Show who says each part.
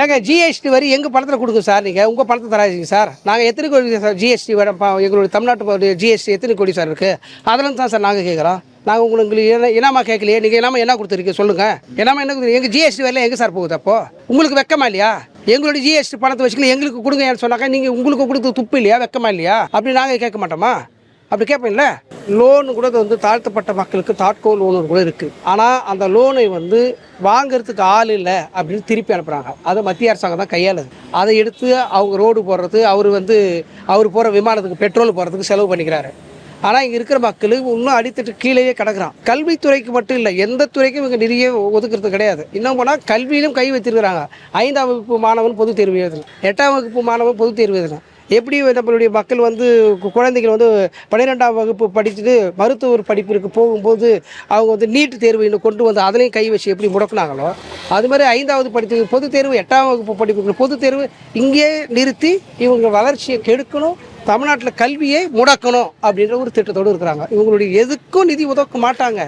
Speaker 1: ஏங்க ஜிஎஸ்டி வரி எங்கள் பணத்தில் கொடுக்கும் சார் நீங்கள் உங்கள் பணத்தை தராதீங்க சார். நாங்கள் எத்தனை கோடி சார்? ஜிஎஸ்டி வர எங்களுடைய தமிழ்நாட்டு ஜிஎஸ்டி எத்தனை கோடி சார் இருக்குது அதில் தான் சார் நாங்கள் கேட்குறோம் நாங்கள் உங்களுக்கு என்ன என்னமா கேட்கலையே? நீங்கள் என்னமா என்ன கொடுத்துருக்கீங்க சொல்லுங்கள் என்னமா என்ன கொடுத்துருக்கீங்க? எங்கள் ஜிஎஸ்டி வரல எங்கே சார் போகுது அப்போ? உங்களுக்கு வெக்கமா இல்லையா? எங்களுடைய ஜிஎஸ்டி பணத்தை வச்சுக்கலாம் எங்களுக்கு கொடுங்க சொன்னாக்கா நீங்கள் உங்களுக்கு கொடுத்து துப்பு இல்லையா? வெக்கமா இல்லையா? அப்படி நாங்கள் கேட்க மாட்டோமா? அப்படி கேட்பீங்கள லோனு கூட வந்து தாழ்த்தப்பட்ட மக்களுக்கு தாட்கோ லோனு கூட இருக்குது ஆனால் அந்த லோனை வந்து வாங்குறதுக்கு ஆள் இல்லை அப்படின்னு திருப்பி அனுப்புகிறாங்க அதை மத்திய அரசாங்கம் தான் கையாளுது. அதை எடுத்து அவங்க ரோடு போடுறது அவர் வந்து அவர் போகிற விமானத்துக்கு பெட்ரோல் போடுறதுக்கு செலவு பண்ணிக்கிறாரு. ஆனால் இங்கே இருக்கிற மக்கள் இன்னும் அடித்தட்டு கீழேயே கிடக்குறான். கல்வித்துறைக்கு மட்டும் இல்லை எந்த துறைக்கும் இங்கே நிறைய ஒதுக்குறது கிடையாது. இன்னும் போனால் கல்வியிலும் கை வச்சிருக்கிறாங்க. ஐந்தாம் வகுப்பு மாணவன் பொதுத் தேர்வு எழுதணும். எட்டாம் வகுப்பு மாணவன் பொதுத் தேர்வு எழுதணும். எப்படி நம்மளுடைய மக்கள் வந்து குழந்தைகள் வந்து பன்னிரெண்டாம் வகுப்பு படிச்சுட்டு மருத்துவர் படிப்பிற்கு போகும்போது அவங்க வந்து நீட் தேர்வு இன்னும் கொண்டு வந்து அதுலேயும் கை வச்சு எப்படி முடக்குனாங்களோ அது மாதிரி ஐந்தாவது படித்து பொதுத் தேர்வு எட்டாம் வகுப்பு படிப்பு பொது தேர்வு இங்கே நிறுத்தி இவங்க வளர்ச்சியை கெடுக்கணும் தமிழ்நாட்டில் கல்வியை முடக்கணும் அப்படின்ற ஒரு திட்டத்தோடு இருக்கிறாங்க. இவங்களுடைய எதுக்கும் நிதி உதக்க மாட்டாங்க.